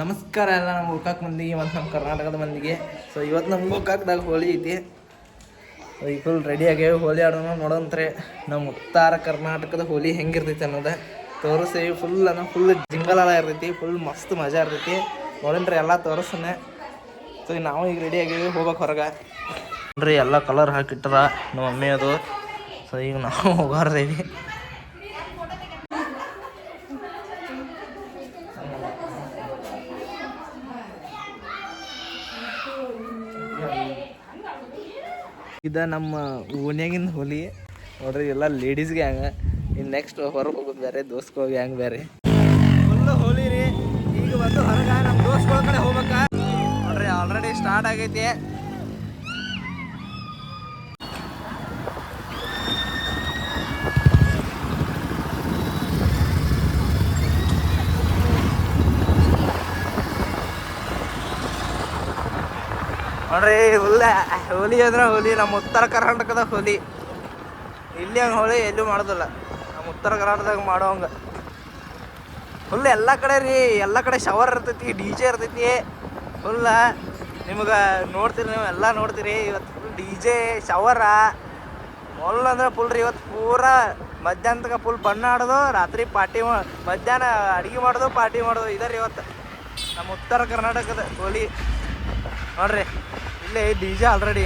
ನಮಸ್ಕಾರ ಎಲ್ಲ ನಮ್ಮ ಗೋಕಾಕ್ ಮಂದಿಗೆ, ಮತ್ತು ನಮ್ಮ ಕರ್ನಾಟಕದ ಮಂದಿಗೆ. ಸೊ ಇವತ್ತು ನಮ್ಮ ಗೋಕಾಕ್ದಾಗ ಹೋಳಿ ಐತಿ. ಸೊ ಈ ಫುಲ್ ರೆಡಿ ಆಗ್ಯಾವ ಹೋಳಿ ಆಡೋಣ ನೋಡೋಂತ್ರೆ ನಮ್ಮ ಉತ್ತರ ಕರ್ನಾಟಕದ ಹೋಳಿ ಹೆಂಗಿರ್ತೈತಿ ಅನ್ನೋದು ತೋರಿಸಿ. ಫುಲ್ ಅನ್ನೋ ಫುಲ್ ಜಿಂಗಲಾಲ ಇರ್ತೈತಿ ಫುಲ್ ಮಸ್ತ್ ಮಜಾ ಇರ್ತೈತಿ. ನೋಡೋಣ್ರಿ ಎಲ್ಲ ತೋರಿಸ್ತಾನೆ. ಸೊ ನಾವು ಈಗ ರೆಡಿ ಆಗ್ಯಾವೆ ಹೋಗ್ಬೇಕು ಹೊರಗೆ. ನೋಡ್ರಿ, ಎಲ್ಲ ಕಲರ್ ಹಾಕಿಟ್ಟಾರ ನಮ್ಮ ಮಮ್ಮಿ ಅದು. ಸೊ ಈಗ ನಾವು ಹೋಗಾರ್ದೇವಿ ಇದ ನಮ್ಮ ಓನ್ಯಾಗಿನ ಹೋಲಿ. ನೋಡ್ರಿ, ಎಲ್ಲ ಲೇಡೀಸ್ ಹ್ಯಾಂಗ ಇನ್ನು ನೆಕ್ಸ್ಟ್ ಹೊರಗೆ ಹೋಗೋದು ಬೇರೆ ದೋಸ್ತ್ಗಳು ಗ್ಯಾಂಗ್ ಬೇರೆ. ಫುಲ್ ಹೋಲಿ ರೀ. ಈಗ ಬಂದು ಹೊರಗೆ ನಮ್ಮ ದೋಸ್ತ್ಗಳ ಕಡೆ ಹೋಗ್ಬೇಕಾ? ನೋಡ್ರಿ ಆಲ್ರೆಡಿ ಸ್ಟಾರ್ಟ್ ಆಗೈತಿ. ನೋಡ್ರಿ, ಹುಲ್ಲ, ಹೋಲಿ ಅಂದ್ರೆ ಹೋಲಿ, ನಮ್ಮ ಉತ್ತರ ಕರ್ನಾಟಕದ ಹೋಲಿ. ಇಲ್ಲಿ ಹಂಗೆ ಹೋಳಿ ಎಲ್ಲೂ ಮಾಡೋದಿಲ್ಲ. ನಮ್ಮ ಉತ್ತರ ಕರ್ನಾಟಕದಾಗ ಮಾಡೋಂಗ ಫುಲ್ ಎಲ್ಲ ಕಡೆ ರೀ, ಎಲ್ಲ ಕಡೆ ಶವರ್ ಇರ್ತೈತಿ ಡಿ ಜೆ ಇರ್ತೈತಿ. ಫುಲ್ಲ ನಿಮ್ಗೆ ನೋಡ್ತೀರಿ ನೀವು, ಎಲ್ಲ ನೋಡ್ತೀರಿ. ಇವತ್ತು ಫುಲ್ ಡಿ ಜೆ ಶವರ ಮೊಲ್ಲ ಅಂದ್ರೆ ಫುಲ್ ರೀ ಇವತ್ತು ಪೂರಾ ಮಧ್ಯಾಹ್ನ ಫುಲ್ ಬಣ್ಣ ಆಡೋದು, ರಾತ್ರಿ ಪಾರ್ಟಿ ಮಧ್ಯಾಹ್ನ ಅಡುಗೆ ಮಾಡೋದು ಪಾರ್ಟಿ ಮಾಡೋದು. ಇದರಿ ಇವತ್ತು ನಮ್ಮ ಉತ್ತರ ಕರ್ನಾಟಕದ ಹೋಲಿ. ನೋಡ್ರಿ, ಇಲ್ಲೇ ಡಿ ಜೆ ಆಲ್ರೆಡಿ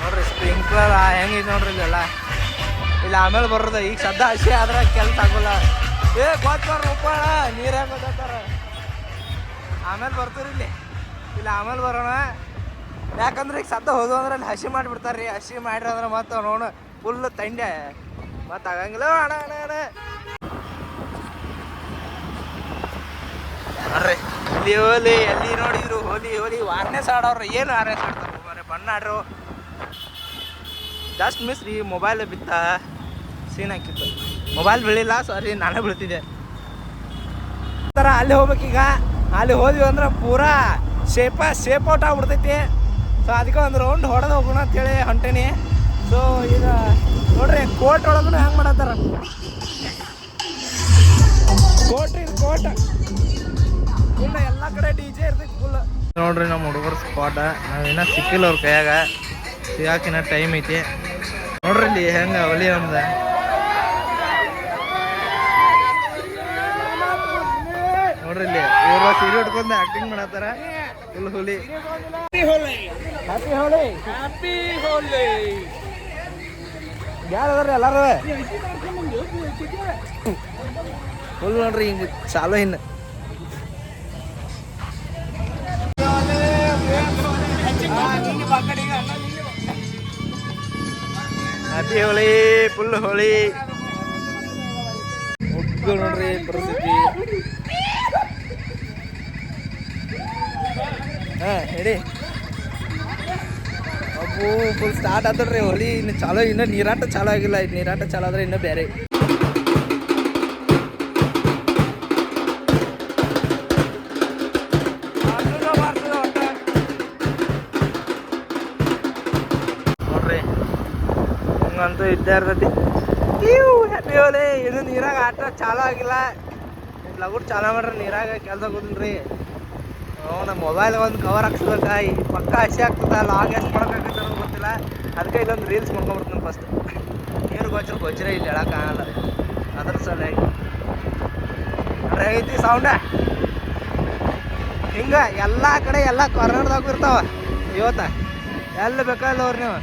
ನೋಡ್ರಿ ಸ್ಪ್ರಿಂಕ್ಲರ್ ಹೆಂಗೈತೆ ನೋಡ್ರಿ ಇಲ್ಲೆಲ್ಲ. ಇಲ್ಲ, ಆಮೇಲೆ ಬರೋದು, ಈಗ ಸದ್ದ ಹಸಿ ಆದ್ರೆ ಕೆಲ್ಸ ಆಗೋಲ್ಲ. ಏ ಗೊತ್ತಾರ ಉಪ್ಪಾಳ, ನೀರು ಗೊತ್ತಾರ ಆಮೇಲೆ ಬರ್ತೀರಿ ಇಲ್ಲಿ. ಇಲ್ಲ, ಆಮೇಲೆ ಬರೋಣ. ಯಾಕಂದ್ರೆ ಈಗ ಸದ್ದ ಹೋದು ಅಂದ್ರೆ ಅಲ್ಲಿ ಹಸಿ ಮಾಡಿಬಿಡ್ತಾರೆ ರೀ ಹಸಿ ಮಾಡ್ರಿ ಅಂದ್ರೆ ಮತ್ತೆ ನೋಡು ಫುಲ್ ತಂಡೆ. ಮತ್ತೆ ಆಗಂಗಿಲ್ಲ. ಅಣ್ಣ ಅಣ್ಣ ಅಣ್ಣ ಬರ್ರಿ ಇಲ್ಲಿ ಹೋಲಿ, ಎಲ್ಲಿ ನೋಡಿದ್ರು ಹೋಲಿ ಹೋಲಿ ವಾರ್ನೆಸ್ ಆಡೋರು ಏನು ವಾರ್ನೆಸ್ ಆಡ್ತಾರೆ ಮರೆ ಬಣ್ಣ ಆಡ್ರು ಜಸ್ಟ್ ಮಿಸ್ ರೀ ಮೊಬೈಲ್ ಬಿತ್ತ ಸೀನ್ ಹಾಕಿತ್ತು ಮೊಬೈಲ್ ಬೀಳಿಲ್ಲ ಸಾರಿ ನಾನೇ ಬೀಳ್ತಿದ್ದೆ. ಥರ ಅಲ್ಲಿ ಹೋಗ್ಬೇಕೀಗ ಅಲ್ಲಿ ಹೋದ್ವಿ ಅಂದ್ರೆ ಪೂರಾ ಶೇಪ ಶೇಪ್ ಔಟ್ ಆಗ್ಬಿಡ್ತೈತಿ. ಸೊ ಅದಕ್ಕೆ ಒಂದು ರೌಂಡ್ ಹೊಡೆದು ಹೋಗೋಣ ಅಂತೇಳಿ ಹೊಂಟೇನಿ. ಸೊ ಈಗ ನೋಡ್ರಿ ಕೋಟ್ ಒಳಗೂ ಹೆಂಗೆ ಮಾಡತ್ತಾರ. ಕೋಟ್ರಿ ಇದು ಕೋಟ್ ಫುಲ್ ಎಲ್ಲ ಕಡೆ ಡಿ ಜೆ ಇರ್ತೈತಿ ಫುಲ್ ನೋಡ್ರಿ ನಮ್ಮ ಹುಡುಗರ ಸ್ಪಾಟ ನಾವಿನ್ನ ಸಿಕ್ಕಿಲ್ಲ ಅವ್ರ ಕೈಯಾಗ. ಸಿಗಾಕಿನ ಟೈಮ್ ಐತಿ. ನೋಡ್ರಿ ಇಲ್ಲಿ ಹೆಂಗ ಒಲಿ ನಮ್ದ ನೋಡ್ರಿ ಇಲ್ಲಿ ಇವ್ರ ಸೀರೆ ಉಟ್ಕೊಂಡು ಆಕ್ಟಿಂಗ್ ಮಾಡತ್ತಾರ. ಫುಲ್ ಹುಲಿ. ಹ್ಯಾಪಿ ಹ್ಯಾಪಿ ಯಾರು ಅದಾರ ಎಲ್ಲಾರು? ಫುಲ್ ನೋಡ್ರಿ ಹಿಂಗ ಚಾಲು ಇನ್ನು. Happy Holi full Holi. ಒಗ್ಗು ನೋಡ್ರಿ ಪರಿಸ್ಥಿತಿ. ಹಾ, ಹೇಳಿ. ಅಬ್ಬು ಫುಲ್ ಸ್ಟಾರ್ಟ್ ಆತಡ್ರಿ, ಹೋಳಿ. ಇನ್ನು ಚಾಲೋ, ಇನ್ನೂ ನೀರಾಟ ಚಾಲೋ ಆಗಿಲ್ಲ. ನೀರಾಟ ಚಾಲೋ ಆದ್ರೆ ಇನ್ನೂ ಬೇರೆ ಹಂಗಂತೂ ಇದ್ದೇ ಇರ್ತೈತಿ. ಇವು ಹ್ಯಾಪಿ ಹೋಲಿ ಇದು ನೀರಾಗ ಆಟ ಚಾಲೂ ಆಗಿಲ್ಲ. ಲಗುಡ್ ಚಾಲೂ ಮಾಡ್ರಿ, ನೀರಾಗ ಕೆಲಸ ಕೂತ್ರಿ ನಮ್ಮ ಮೊಬೈಲ್ ಒಂದು ಕವರ್ ಹಾಕ್ಸ್ಬೇಕ. ಈ ಪಕ್ಕ ಹಸಿ ಆಗ್ತದ ಲಾಗ್ ಎಷ್ಟು ಮಾಡೋಕ್ಕಾಗತ್ತೆ ಅನ್ನೋದು ಗೊತ್ತಿಲ್ಲ. ಅದಕ್ಕೆ ಇಲ್ಲೊಂದು ರೀಲ್ಸ್ ಮಾಡ್ಕೊಂಬಿಡ್ತೀನಿ ಫಸ್ಟ್ ನೀರು ಗೊಚ್ಚರ ಗೊಚ್ಚರ ಇಲ್ಲಿ ಹೇಳೋಕ್ಕಾಗಲ್ಲ ಅದ್ರ ಸಲುವಾಗಿ. ಅರೆ ಐತಿ ಸೌಂಡ ಹಿಂಗೆ ಎಲ್ಲ ಕಡೆ ಎಲ್ಲ ಕರ್ನಾಟಕದಾಗೂ ಇರ್ತಾವ. ಇವತ್ತ. ಎಲ್ಲಿ ಬೇಕಲ್ಲ ಅವ್ರು ನೀವು.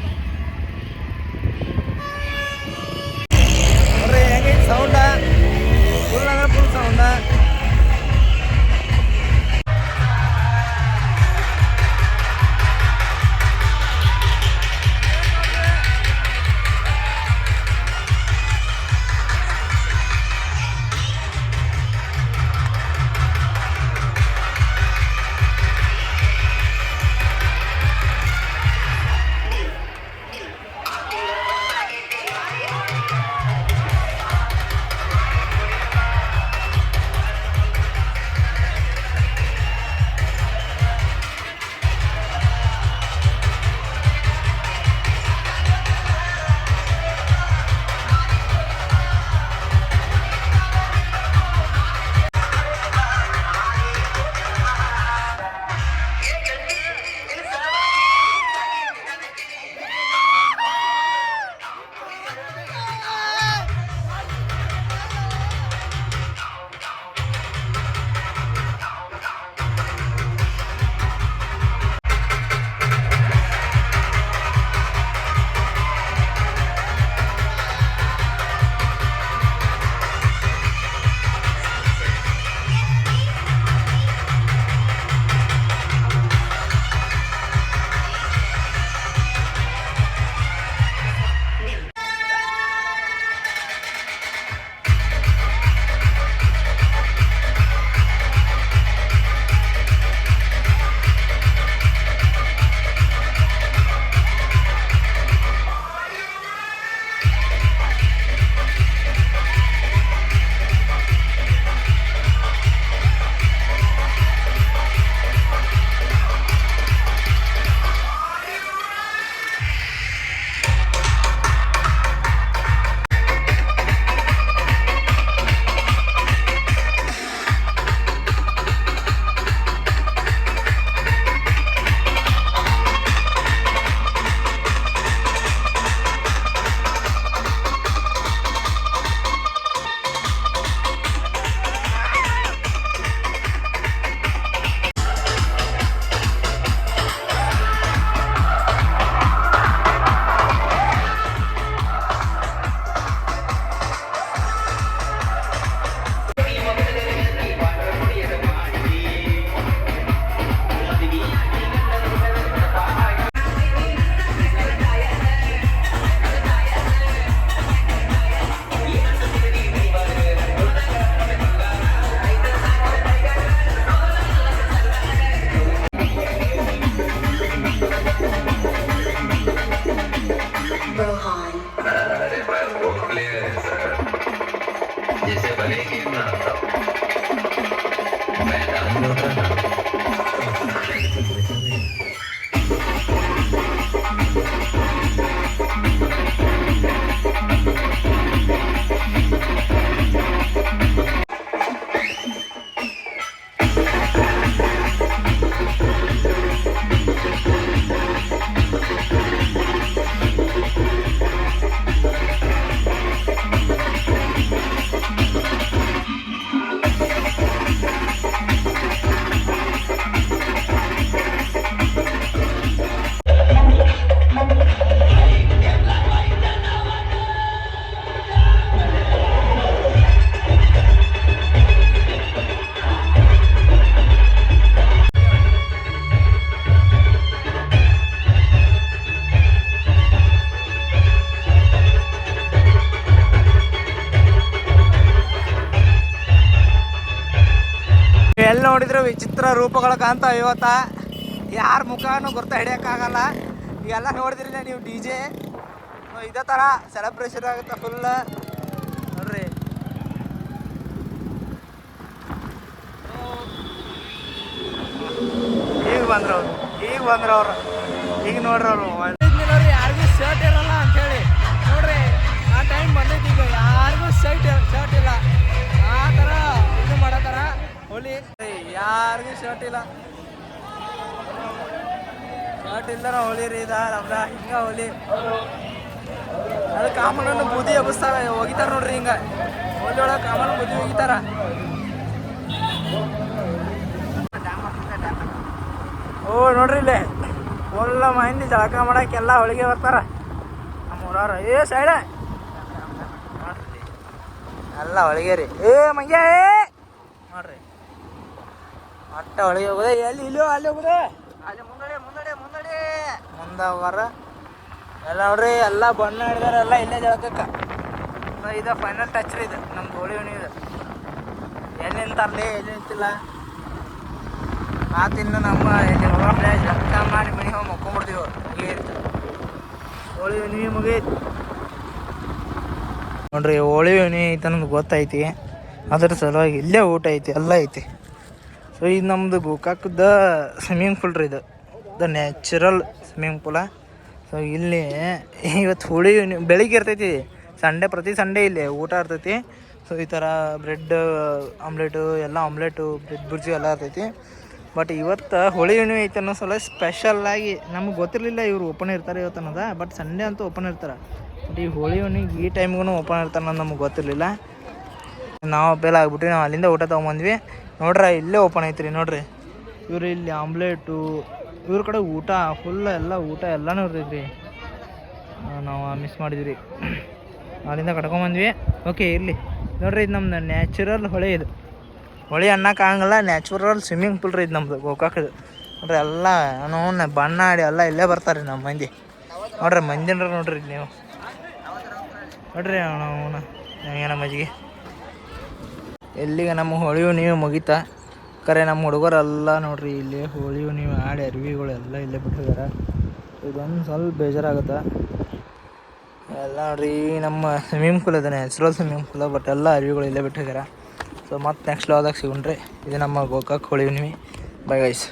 ನೋಡ್ರಿ ಹೆಂಗೈತಿ ಸೌಂಡ ಫುಲ್ ಅಂದ್ರೆ 何? ರೂಪಗಳ ಕಾಣ್ತಾ ಇವತ್ತ ಯಾರ ಮುಖನೂ ಗುರ್ತ ಹಿಡಿಯೋಕ್ಕಾಗಲ್ಲ ಎಲ್ಲ ನೋಡಿದ್ರಿಲ್ಲ ನೀವು ಡಿ ಜೆ ಇದೇ ಥರ ಸೆಲೆಬ್ರೇಷನ್ ಆಗುತ್ತೆ ಫುಲ್ ನೋಡ್ರಿ ಈಗ ಬಂದ್ರು ಈಗ ಬಂದ್ರು ಈಗ ನೋಡ್ರಿ ಅವರು ಶರ್ಟ್ ಇಲ್ಲ. ಶರ್ಟ್ ಇಲ್ದ ಹೋಳಿ ರೀ ಇದ ನಮ್ದ ಹಿಂಗ ಹೋಲಿ. ಅದು ಕಾಮಣ್ಣ ಬೂದಿ ಎಬ್ಬಿಸ್ತಾರ ಒಗಿತಾರ ನೋಡ್ರಿ ಹಿಂಗ. ಹೋಲಿ ಒಳಗೆ ಕಾಮಣ್ಣ ಬುದಿ ಒಗಿತಾರ ಓ, ನೋಡ್ರಿ ಇಲ್ಲೇ. ಒಳ್ಳ ಮಂದಿ ಜಳಕ ಮಾಡಕ್ಕೆಲ್ಲ ಹೊಳಿಗೆ ಬರ್ತಾರ. ನಮ್ಮ ಊರವ್ರ, ಏ, ಸೈಡ. ಎಲ್ಲ ಹೋಳಿಗೆ ರೀ. ಏ, ಮಂಗ್ಯ, ಏ. ನೋಡ್ರಿ. ಒಟ್ಟ ಒಳಗೆ ಹೋಗುದೇ ಎಲ್ಲಿ ಇಲ್ಲೋ ಅಲ್ಲಿ ಹೋಗುದ? ಅಲ್ಲಿ ಮುಂದಡೆ ಮುಂದಡೆ ಮುಂದಡೆ. ಮುಂದೆ ಹೋಗಾರ. ಎಲ್ಲ ನೋಡ್ರಿ ಎಲ್ಲ ಬಣ್ಣ ಹಿಡಿದಾರ ಎಲ್ಲ ಇಲ್ಲೇ ಜಳಕಕ್ಕ. ಇದು ಫೈನಲ್ ಟಚ್ ಇದು ನಮ್ಮ ಗೋಳಿ ಉಣಿ ಇದು. ಎಲ್ಲಿ ನಿಂತಾರ್ಲಿ ಎಲ್ಲಿ ನಿಂತಿಲ್ಲ. ಆತಿನ್ನು ನಮ್ಮ ಹೋಗಪ್ಲೆ ಜಳಕ ಮಾಡಿ ಮನೆ ಹೋಗಿ ಮಕ್ಕೊಂಬಿಡ್ತೀವಿ ಮುಗಿಯಿತ್ತು ಹೋಳಿ ಹುಣ್ಣಿ ಮುಗೀತು. ನೋಡ್ರಿ ಹೋಳಿ ಹುಣ್ಣಿ ಐತೆ ನಮ್ಗೆ ಗೊತ್ತೈತಿ. ಅದ್ರ ಸಲುವಾಗಿ ಇಲ್ಲೇ ಊಟ ಐತಿ ಎಲ್ಲ ಐತಿ. ಸೊ ಇದು ನಮ್ಮದು ಗೋಕಾಕದ ಸ್ವಿಮ್ಮಿಂಗ್ ಪೂಲ್ ರೀ ಇದು. ದ ನ್ಯಾಚುರಲ್ ಸ್ವಿಮ್ಮಿಂಗ್ ಪೂಲ ಸೊ ಇಲ್ಲಿ ಇವತ್ತು ಹೋಳಿ ಬೆಳಿಗ್ಗೆ ಇರ್ತೈತಿ. ಸಂಡೇ, ಪ್ರತಿ ಸಂಡೇ ಇಲ್ಲಿ ಊಟ ಇರ್ತೈತಿ. ಸೊ ಈ ಥರ ಬ್ರೆಡ್ ಆಮ್ಲೆಟು ಎಲ್ಲ ಆಮ್ಲೆಟು ಬ್ರೆಡ್ ಬುರ್ಜಿ ಎಲ್ಲ ಇರ್ತೈತಿ. ಬಟ್ ಇವತ್ತು ಹೋಳಿ ಹುಣ್ಣಿಮೆ ಐತೆ ಅನ್ನೋ ಸಲ ಸ್ಪೆಷಲ್ಲಾಗಿ ನಮ್ಗೆ ಗೊತ್ತಿರಲಿಲ್ಲ ಇವರು ಓಪನ್ ಇರ್ತಾರೆ ಇವತ್ತು ಅನ್ನೋದು. ಬಟ್ ಸಂಡೇ ಅಂತೂ ಓಪನ್ ಇರ್ತಾರೆ. ಬಟ್ ಈ ಹೋಳಿ ಹುಣ್ಣಿಗೆ ಈ ಟೈಮ್ಗೂ ಓಪನ್ ಇರ್ತಾರೆ ಅನ್ನೋದು ನಮ್ಗೆ ಗೊತ್ತಿರಲಿಲ್ಲ. ನಾವು ಬೇಲ ಆಗ್ಬಿಟ್ಟು ನಾವು ಅಲ್ಲಿಂದ ಊಟ ತೊಗೊಂಬಂದ್ವಿ. ನೋಡ್ರಿ ಇಲ್ಲೇ ಓಪನ್ ಐತ್ರಿ ನೋಡ್ರಿ. ಇವ್ರು ಇಲ್ಲಿ ಆಮ್ಲೆಟು ಇವ್ರ ಕಡೆ ಊಟ ಫುಲ್ ಎಲ್ಲ ಊಟ ಎಲ್ಲನೂ ಇರ್ತೈತ್ರಿ. ನಾವು ಮಿಸ್ ಮಾಡಿದ್ವಿ. ಅಲ್ಲಿಂದ ಕಟ್ಕೊಂಬಂದ್ವಿ ಓಕೆ ಇರಲಿ. ನೋಡ್ರಿ ಇದು ನಮ್ದು ನ್ಯಾಚುರಲ್ ಹೊಳೆ ಇದು. ಹೊಳೆ ಅನ್ನಕ್ಕೆ ಆಗಂಗಿಲ್ಲ ನ್ಯಾಚುರಲ್ ಸ್ವಿಮ್ಮಿಂಗ್ ಪೂಲ್ ರೀ ಇದು ನಮ್ದು ಗೋಕಾಕದು. ನೋಡ್ರಿ ಎಲ್ಲ ಅವನ ಬಣ್ಣ ಆಡಿ ಎಲ್ಲ ಇಲ್ಲೇ ಬರ್ತಾರೆ ನಮ್ಮ ಮಂದಿ. ನೋಡ್ರಿ ಮಂದಿನ ನೋಡ್ರಿ ನೀವು. ನೋಡ್ರಿ ಅವನ ಏನ ಮಜ್ಜಿಗೆ? ಎಲ್ಲಿಗೆ ನಮ್ಮ ಹೋಳಿ ಹುಣ್ಣಿಮೆ ಮುಗೀತಾ? ಕರೆ ನಮ್ಮ ಹುಡುಗರೆಲ್ಲ ನೋಡ್ರಿ, ಇಲ್ಲಿ ಹೋಳಿ ಹುಣ್ಣಿಮೆ ಆಡಿ ಅರಿವಿಗಳೆಲ್ಲ ಇಲ್ಲೇ ಬಿಟ್ಟಿದಾರೆ. ಇದೊಂದು ಸ್ವಲ್ಪ ಬೇಜಾರಾಗುತ್ತೆ? ಎಲ್ಲ ನೋಡ್ರಿ ನಮ್ಮ ಸ್ವಿಮ್ಮಿಂಗ್ ಪೂಲ್ ಇದೆ ನ್ಯಾಚುರಲ್ ಸ್ವಿಮ್ಮಿಂಗ್ ಪೂಲ್ ಬಟ್ ಎಲ್ಲ ಅರಿವಿಗಳು ಇಲ್ಲೇ ಬಿಟ್ಟಿದ್ದಾರೆ ಸೊ ಮತ್ತೆ ನೆಕ್ಸ್ಟ್ ಲಾದಾಗ ಸಿಗೋಣ್ರಿ. ಇದು ನಮ್ಮ ಗೋಕಾಕ್ ಹೋಳಿ ಹುಣ್ಣಿಮೆ ಬೈ ಗೈಸ್